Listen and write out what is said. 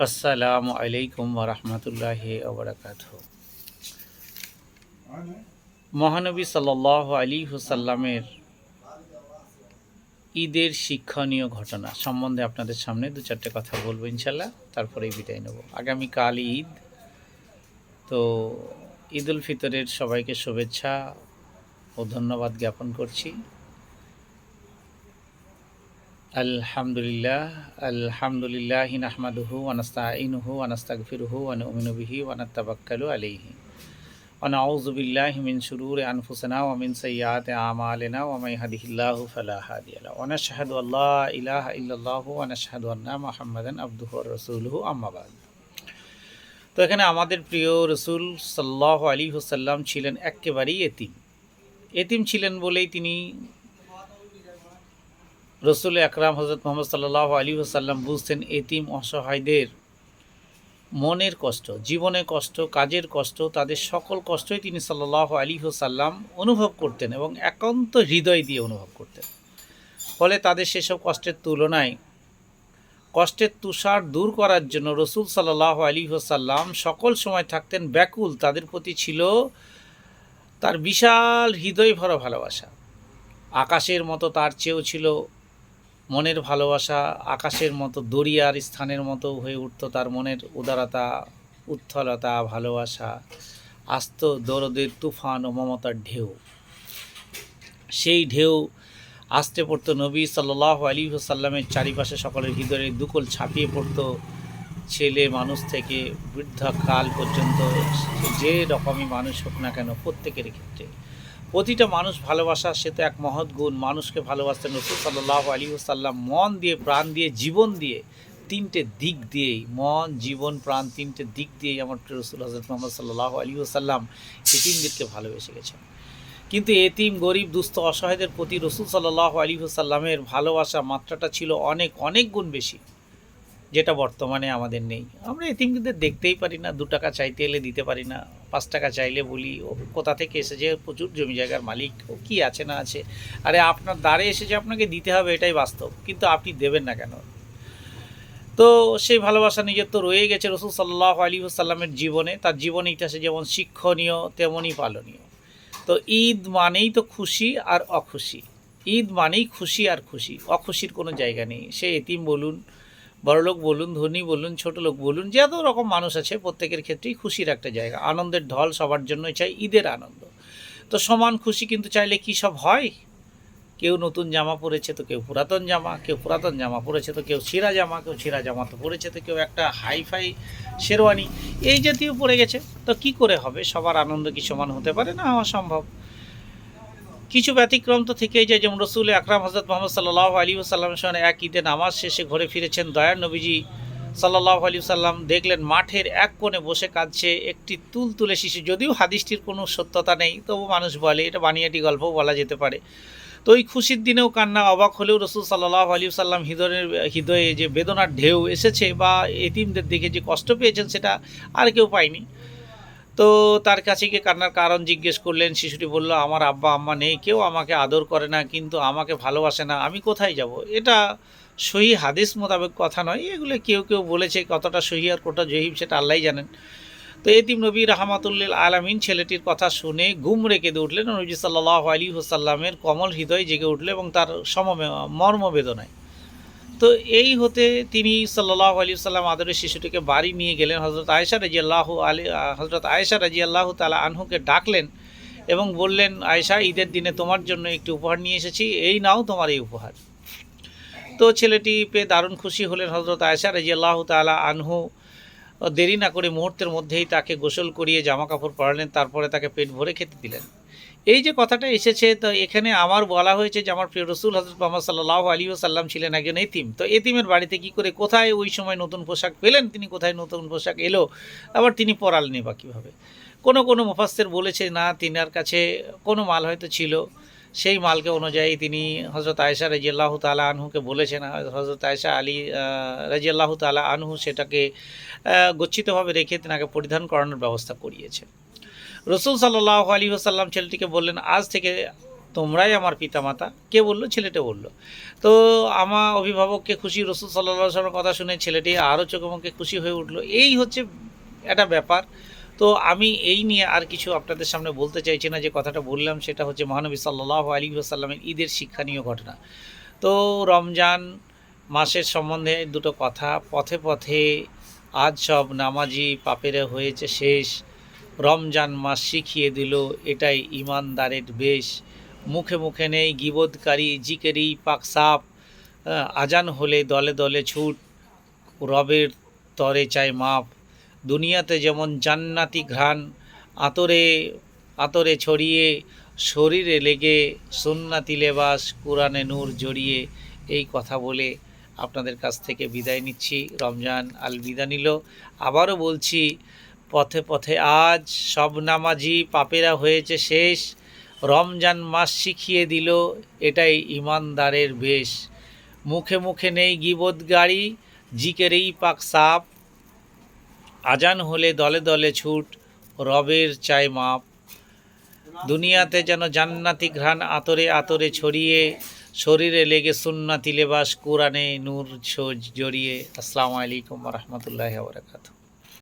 আসসালামু আলাইকুম রহমতুল্লাহ ওবরাকাত মহানবী সাল আলী হুসাল্লামের ঈদের শিক্ষণীয় ঘটনা সম্বন্ধে আপনাদের সামনে দু চারটে কথা বলব ইনশাল্লাহ তারপরেই বিদায় নেব। আগামীকাল ঈদ, তো ঈদ উল ফিতরের সবাইকে শুভেচ্ছা ও ধন্যবাদ জ্ঞাপন করছি। আলহামদুলিল্লাহ আলহামদুলিল্লাহ নাহমাদুহু ওয়ানাস্তাইনুহু ওয়ানাস্তাগফিরুহু ওয়া নু'মিনু বিহি ওয়া নাতাওয়াক্কালু আলাইহি। ওয়া নাউযু বিল্লাহি মিন শুরুরি আনফুসিনা ওয়া মিন সাইয়্যাতি আমালিনা ওয়া মান ইয়াহদিহিল্লাহু ফালা হাদিয়া লাহু। ওয়া নাশহাদু আল্লা ইলাহা ইল্লাল্লাহু ওয়া নাশহাদু আন্না মুহাম্মাদান আবদুহু ওয়া রাসূলুহু, আম্মা বাদ। তো এখানে আমাদের প্রিয় রসুল সাল্লাহ আলী হুসাল্লাম ছিলেন একেবারেই এতিম। এতিম ছিলেন বলেই তিনি রসুল আকরাম হজরত মোহাম্মদ সাল্লাহ আলী সাল্লাম বুঝতেন এতিম অসহায়দের মনের কষ্ট জীবনের কষ্ট, কাজের কষ্ট, তাদের সকল কষ্টই তিনি সাল্লাহ আলী হোসাল্লাম অনুভব করতেন এবং একান্ত হৃদয় দিয়ে অনুভব করতেন। ফলে তাদের সেসব কষ্টের তুলনায়, কষ্টের তুষার দূর করার জন্য রসুল সাল্লাহ আলী হোসাল্লাম সকল সময় থাকতেন ব্যাকুল, তাদের প্রতি ছিল তার বিশাল হৃদয় ভরা ভালোবাসা। আকাশের মতো তার চেয়েও ছিল মনের ভালোবাসা আকাশের মতো, দরিয়ার স্থানের মতো হয়ে উঠত তার মনের উদারতা উত্থলতা ভালোবাসা, আস্ত দরদের তুফান ও মমতার ঢেউ। সেই ঢেউ আসতে পড়তো নবী সাল্লাহ আলী সাল্লামের চারিপাশে সকলের হৃদয়ে দুকল ছাপিয়ে পড়তো ছেলে মানুষ থেকে বৃদ্ধাকাল পর্যন্ত, যে রকমই মানুষ হোক না কেন প্রত্যেকের ক্ষেত্রে। প্রতিটা মানুষ ভালোবাসা, সে তো এক মহৎ গুণ। মানুষকে ভালোবাসতে রসুল সাল্লাহ আলী সাল্লাম মন দিয়ে, প্রাণ দিয়ে, জীবন দিয়ে তিনটে দিক দিয়েই, মন, জীবন, প্রাণ তিনটে দিক দিয়েই আমার রসুল হজরত মোহাম্মদ সাল্লাহ আলী সাল্লাম এতিমদেরকে ভালোবেসে গেছেন। কিন্তু এতিম, গরিব, দুস্থ, অসহায়দের প্রতি রসুল সাল্লাহ আলী সাল্লামের ভালোবাসা মাত্রাটা ছিল অনেক অনেক গুণ বেশি, যেটা বর্তমানে আমাদের নেই। আমরা এতিমদের দেখতেই পারি না, দু টাকা চাইতে এলে দিতে পারি না। পাঁচ টাকা চাইলে বলি, ও কোথা থেকে এসেছে, প্রচুর জমি জায়গার মালিক, ও কী আছে না আছে। আরে আপনার দ্বারে এসেছে আপনাকে দিতে হবে এটাই বাস্তব, কিন্তু আপনি দেবেন না কেন? তো সেই ভালোবাসা নিজের তো রয়ে গেছে রসুল সাল্লাহ আলী সাল্লামের জীবনে, তার জীবন ইতিহাসে যেমন শিক্ষণীয় তেমনই পালনীয়। তো ঈদ মানেই তো খুশি আর অখুশি। ঈদ মানেই খুশি আর খুশি, অখুশির কোনো জায়গা নেই। সে এতিম বলুন বড়লোক বলুন, ধনী বলুন, ছোট লোক বলুন, যত রকম মানুষ আছে প্রত্যেকের ক্ষেত্রেই খুশির একটা জায়গা। আনন্দের ঢল সবার জন্যই চাই, ঈদের আনন্দ। তো সমান খুশি কিন্তু চাইলে কী সব হয়? কেউ নতুন জামা পরেছে তো কেউ পুরাতন জামা, কেউ পুরাতন জামা পরেছে তো কেউ ছিঁড়া জামা, কেউ ছিঁড়া জামা তো পরেছে তো কেউ একটা হাইফাই শেরওয়ানি। এই জাতীয় পড়ে গেছে, তো কি করে হবে? সবার আনন্দ কি সমান হতে পারে? না, অসম্ভব। কিছু ব্যতিক্রম তো থেকেই যায়, যেমন রসুল আকরাম হজরত মোহাম্মদ সাল্লাহ আলী সাল্লামের সঙ্গে এক ঈদে নামাজ শেষে ঘরে ফিরেছেন। দয়ার নবীজি সাল্লাহ আলী সাল্লাম দেখলেন, মাঠের এক কোণে বসে কাঁদছে একটি তুল তুলে শিশু। যদিও হাদিসটির কোনো সত্যতা নেই, তবু মানুষ বলে, এটা বানিয়াটি গল্পও বলা যেতে পারে। তো ওই খুশির দিনেও কান্না অবাক হলেও রসুল সাল্লাহ আলী সাল্লাম হৃদয়ের, হৃদয়ে যে বেদনার ঢেউ এসেছে বা এতিমদের দিকে যে কষ্ট পেয়েছেন, সেটা আর কেউ পায়নি। তো তার কাছে গিয়ে কান্নার কারণ জিজ্ঞেস করলেন, শিশুটি বলল, আমার আব্বা আম্মা নেই, কেউ আমাকে আদর করে না, কিন্তু আমাকে ভালোবাসে না, আমি কোথায় যাব? এটা সহি হাদিস মোতাবেক কথা নয়, এগুলো কেউ কেউ বলেছে, কতটা সহি আর কতটা জহিব সেটা আল্লাহ জানেন। তো এতিম নবী রাহমাতুল্লিল আলামিন ছেলেটির কথা শুনে গুম রেখে দিয়ে উঠলেন নবী সাল্লাহ আলী হুসাল্লামের কমল হৃদয় জেগে উঠল এবং তার সম মর্মবেদনায় তো এই হতে তিনি সাল্লাহ আলী সাল্লাম আদরের শিশুটিকে বাড়ি নিয়ে গেলেন। হজরত আয়েশা রাজি আল্লাহ আলী হজরত আয়েশা রাজি আল্লাহ তালা আনহুকে ডাকলেন এবং বললেন, আয়েশা, ঈদের দিনে তোমার জন্য একটি উপহার নিয়ে এসেছি। এই নাও তোমার এই উপহার। তো ছেলেটি পেয়ে দারুণ খুশি হলেন হজরত আয়েশা রাজি আল্লাহ তালা আনহু। দেরি না করে মুহূর্তের মধ্যেই তাকে গোসল করিয়ে জামা কাপড় পরালেন, তারপরে তাকে পেট ভরে খেতে দিলেন। এই যে কথাটা এসেছে, তো এখানে আমার বলা হয়েছে যে আমার প্রিয় রসুল হজরত মোহাম্মদ সাল্লাহ আলী সাল্লাম ছিলেন একজন এতিম। তো এতিমের বাড়িতে কি করে, কোথায় ওই সময় নতুন পোশাক পেলেন? তিনি কোথায় নতুন পোশাক এলো? আবার তিনি পরালেনি বা কীভাবে? কোনো কোনো মুফাস্তের বলেছে, না, তিনার কাছে কোনো মাল হয়তো ছিল। সেই মালকে অনুযায়ী তিনি হজরত আয়েশা রাজিয়াল্লাহ তালা আনহুকে বলেছেন। হজরত আয়েশা আলী রাজিয়াল্লাহ তালা আনহু সেটাকে গচ্ছিতভাবে রেখে তেনাকে পরিধান করানোর ব্যবস্থা করিয়েছে। রসুল সাল্লাহ আলী আসাল্লাম ছেলেটিকে বললেন, আজ থেকে তোমরাই আমার পিতামাতা। কে বলল? ছেলেটা বলল। তো আমার অভিভাবককে খুশি রসুল সাল্লাহ সাল্লামের কথা শুনে ছেলেটি আরও চোখে মুখে খুশি হয়ে উঠল। এই হচ্ছে একটা ব্যাপার। তো আমি এই নিয়ে আর কিছু আপনাদের সামনে বলতে চাইছি না, যে কথাটা বললাম সেটা হচ্ছে মহানবী সাল্লাহ আলী সাল্লামের ঈদের শিক্ষণীয় ঘটনা। তো রমজান মাসের সম্বন্ধে দুটো কথা। পথে পথে আজ সব নামাজি পাপেরে হয়েছে শেষ। রমজান মাস শিখিয়ে দিল, এটাই ইমানদারের বেশ। মুখে মুখে নেই গিবোধকারী জিকেরি পাকসাপ আজান হলে দলে দলে ছুট, রবের তরে চায় মাপ। দুনিয়াতে যেমন জান্নাতি ঘ্রাণ, আতরে আতরে ছড়িয়ে, শরীরে লেগে সুন্নাতি লেবাস, কোরআনে নূর জড়িয়ে, এই কথা বলে আপনাদের কাছ থেকে বিদায় নিচ্ছি। রমজান আল বিদা নিল। আবারও বলছি পথে পথে আজ সব নামাজি পাপেরা হয়েছে শেষ। রমজান মাস শিখিয়ে দিল, এটাই ইমানদারের বেশ। মুখে মুখে নেই গিবোধ গাড়ি জিকেরেই পাক সাপ। আজান হলে দলে দলে ছুট, রবের চাই মাপ। দুনিয়াতে যেন জান্নাতি ঘ্রাণ আতরে আতরে ছড়িয়ে, শরীরে লেগে সুন্নাতি লেবাস, কোরআনে নূর জড়িয়ে। আসসালামু আলাইকুম রহমতুল্লাহ বরকাত